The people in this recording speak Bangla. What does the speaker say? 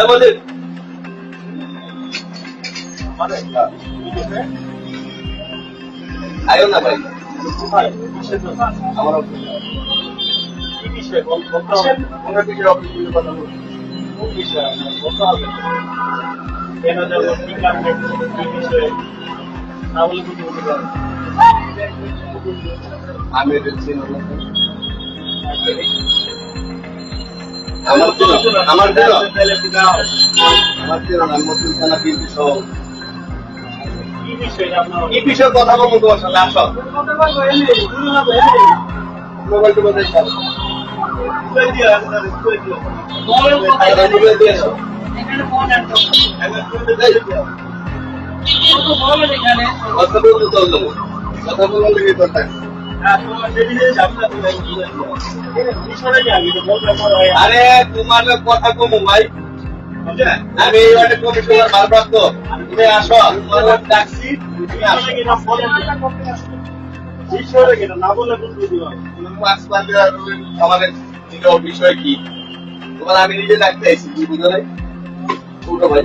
আমাদের আয়ো না ভাই আমার আমরা কিছু অফিস কথা বলছি কেন যাব কি কারণে কি বিষয়ে না বলে কিছু বলতে পারব। আমি। আমার আমার কি বিষয়ে কথা বলব তোমার সাথে আসো। মোবাইল টোবাইল আরে, তোমার কথা কমু, ভাই। আমি তুমি আসো আমাদের বিষয় কি? তোমার আমি নিজে ডাকতে আইছি কি বুঝো ভাই রাজনা ভাই।